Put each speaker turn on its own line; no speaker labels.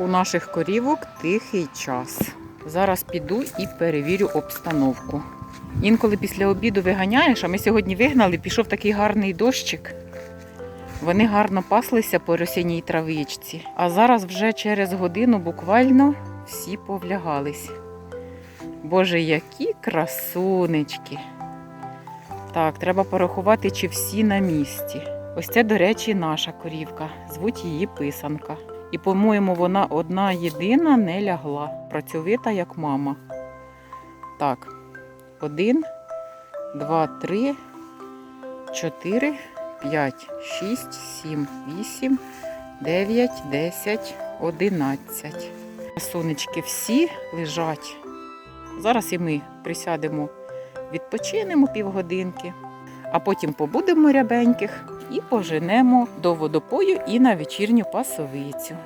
У наших корівок тихий час. Зараз піду і перевірю обстановку. Інколи після обіду виганяєш, а ми сьогодні вигнали, пішов такий гарний дощик. Вони гарно паслися по росінній травичці. А зараз вже через годину буквально всі повлягались. Боже, які красунечки. Так, треба порахувати, чи всі на місці. Ось це, до речі, наша корівка. Звуть її писанка. І, по-моєму, вона одна єдина не лягла. Працьовита, як мама. Так, один, два, три, чотири, п'ять, шість, сім, вісім, дев'ять, десять, одинадцять. Сонечки всі лежать. Зараз і ми присядемо, відпочинемо півгодинки, а потім побудемо рябеньких і поженемо до водопою і на вечірню пасовицю.